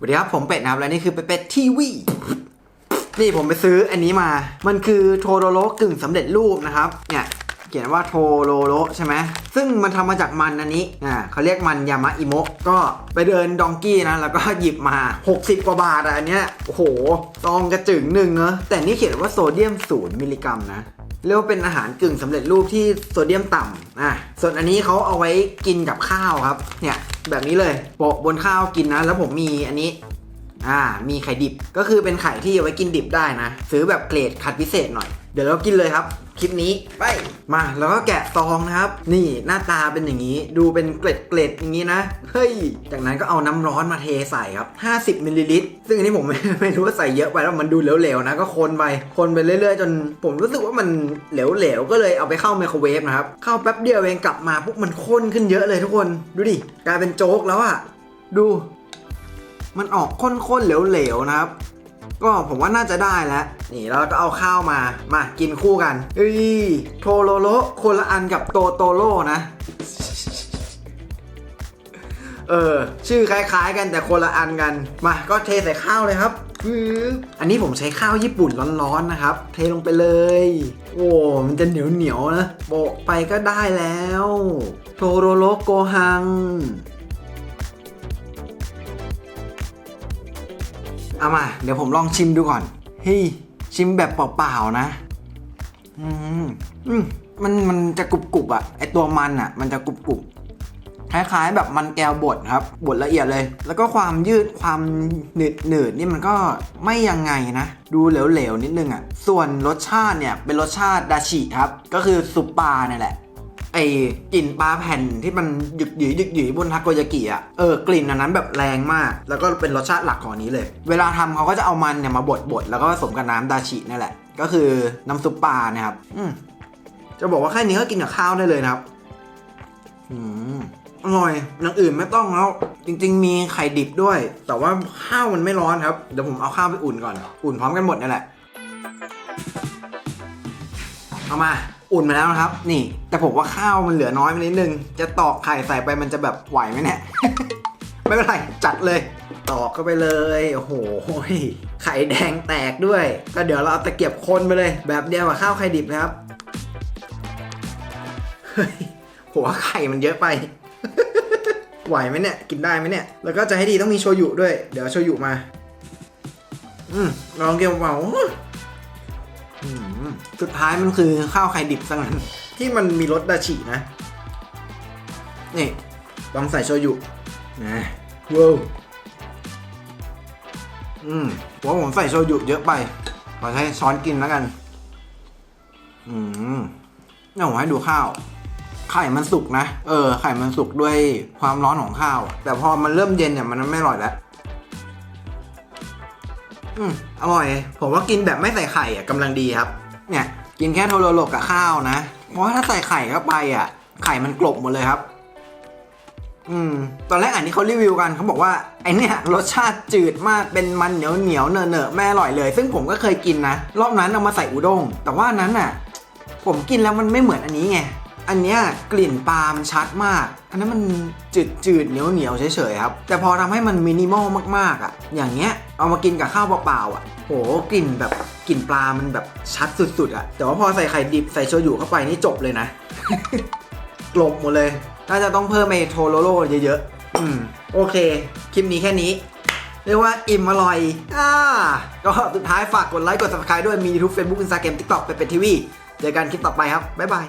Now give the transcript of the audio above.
สวัสดีครับผมเป็ดนะครับและนี่คือเป็ดเป็ดทีวีนี่ผมไปซื้ออันนี้มา มันคือโทโรโรกึ่งสำเร็จรูปนะครับ เนี่ยเขียนว่าโทโรโรใช่ไหมซึ่งมันทำมาจากมันอันนี้อ่าเขาเรียกมันยามะอิโมะก็ไปเดินดองกี้นะ แล้วก็หยิบมา 60 กว่าบาทอันเนี้ยโอ้โหซองกระจึงหนึ่งเนอะแต่นี่เขียนว่าโซเดียมศูนย์มิลลิกรัมนะเรียกว่าเป็นอาหารกึ่งสำเร็จรูปที่โซเดียมต่ำอะส่วนอันนี้เขาเอาไว้กินกับข้าวครับเนี่ย แบบนี้เลยโปะบนข้าวกินนะ แล้วผมมีอันนี้อ่ามีไข่ดิบก็คือเป็นไข่ที่เอาไว้กินดิบได้นะ ซื้อแบบเกรดคัดพิเศษหน่อย ดี๋ยวเรากินเลยครับ คลิปนี้ไปมาแล้วก็แกะซองนะครับ นี่หน้าตาเป็นอย่างนี้ ดูเป็นเกล็ดเกล็ดๆอย่างนี้นะ เฮ้ย จากนั้นก็เอาน้ำร้อนมาเทใส่ครับ 50มิลลิลิตรซึ่งอันนี้ผมไม่ไม่รู้ว่าใส่เยอะไปแล้วมันดูเหลวๆนะ ก็คนไปคนไปเรื่อยๆ จนผมรู้สึกว่ามันเหลวๆก็เลยเอาไปเข้าไมโครเวฟนะครับ เข้าแป๊บเดียวเองกลับมาปุ๊บมันข้นขึ้นเยอะเลยทุกคนดูดิกลายเป็นโจ๊กแล้วอะดู มันออกข้นๆเหลวๆนะครับ ก็ผมว่าน่าจะได้แล้ว นี่เราก็เอาข้าวมา มากินคู่กันเฮ้ยโทโรโรคนละอันกับโตโตโร่นะ เออ ชื่อคล้ายๆ กันแต่คนละอันกัน มา ก็เทใส่ข้าวเลยครับอันนี้ผมใช้ข้าวญี่ปุ่นร้อนๆนะครับ เทลงไปเลย โอ้ มันจะเหนียวเหนียวๆนะโปะไปก็ได้แล้ว โทโรโรโกฮัง เอามา เดี๋ยวผมลองชิมดูก่อน เฮ้ย ชิมแบบเปล่าๆนะ อืมอืมมันมันจะกรุบกรุบอะไอตัวมันอะมันจะกรุบกรุบคล้าย ๆ แบบมันแก้วบดครับบดละเอียดเลย แล้วก็ความยืดความหนืดหนืดๆนี่มันก็ไม่ยังไงนะ ดูเหลวๆนิดนึงอะส่วนรสชาติเนี่ยเป็นรสชาติดาชิครับ ก็คือซุปปลาเนี่ยแหละ อ้กลิ่นปลาแผ่นที่มันหยึกหยืยหยึกหยืยบนทาโกยากิอะเออกลิ่นอันนั้นแบบแรงมาก แล้วก็เป็นรสชาติหลักของอันนี้เลย เวลาทำเขาก็จะเอามันเนี่ยมาบดบดแล้วก็ผสมกับน้ำดาชินี่แหละ ก็คือน้ำซุปปลาเนี่ยครับอืมจะบอกว่าแค่นี้ก็กินกับข้าวได้เลยนะครับอืมอร่อยอย่างอื่นไม่ต้องแล้ว จริง ๆ มีไข่ดิบด้วย แต่ว่าข้าวมันไม่ร้อนครับ เดี๋ยวผมเอาข้าวไปอุ่นก่อน อุ่นพร้อมกันหมดนี่แหละ เอามาอุ่นมาแล้วนะครับ นี่ แต่ผมว่าข้าวมันเหลือน้อยไปนิดนึง จะตอกไข่ใส่ไปมันจะแบบไหวไหมเนี่ย ไม่เป็นไร จัดเลย ตอกเข้าไปเลย โอ้โห ไข่แดงแตกด้วย ก็เดี๋ยวเราเอาตะเกียบคนไปเลย แบบเดียวกับข้าวไข่ดิบนะครับ เฮ้ยผมว่าไข่มันเยอะไป ไหวไหมเนี่ย กินได้ไหมเนี่ย แล้วก็จะให้ดีต้องมีโชยุด้วย เดี๋ยวโชยุมา อืมลองเกี่ยวเบา สุดท้ายมันคือข้าวไข่ดิบซะงั้นที่มันมีรสดาชินะ นี่ลองใส่โชยุนะว้าวอืมผมว่าผมใส่โชยุเยอะไปขอใช้ช้อนกินแล้วกัน อืมเนี่ยผมให้ดูข้าว ไข่มันสุกนะ เออ ไข่มันสุกด้วยความร้อนของข้าว แต่พอมันเริ่มเย็นเนี่ยมันไม่อร่อยแล้ว อืมอร่อย ผมว่ากินแบบไม่ใส่ไข่อะกำลังดีครับ เนี่ย กินแค่โทโรโรกับข้าวนะ เพราะว่าถ้าใส่ไข่เข้าไปอะ ไข่มันกลบหมดเลยครับ อืม ตอนแรกอ่านที่เขารีวิวกันเขาบอกว่าไอเนี่ยรสชาติจืดมากเป็นมันเหนียวเหนียวเนอะเนอะๆไม่อร่อยเลย ซึ่งผมก็เคยกินนะ รอบนั้นเอามาใส่อุด้งแต่ว่านั้นอะ ผมกินแล้วมันไม่เหมือนอันนี้ไง อันเนี้ยกลิ่นปาล์มชัดมาก อันนั้นมันจืดจืดๆเหนียวเหนียวๆเฉยๆครับ แต่พอทำให้มันมินิมอลมากๆอะ อย่างเงี้ยเอามากินกับข้าวเปล่าๆอะ โหกลิ่นแบบกลิ่นปลา มันแบบชัดสุดๆอะ แต่ว่าพอใส่ไข่ดิบใส่โชยุเข้าไปนี่จบเลยนะ กลบหมดเลย น่าจะต้องเพิ่มไอโทโรโรเยอะๆ อืม โอเค คลิปนี้แค่นี้เรียกว่าอิ่มอร่อย อ่า ก็สุดท้ายฝากกดไลค์ กด subscribe ด้วย มี YouTube Facebook Instagram TikTok ไปเป็นทีวี เจอกันคลิปต่อไปครับ บ๊ายบาย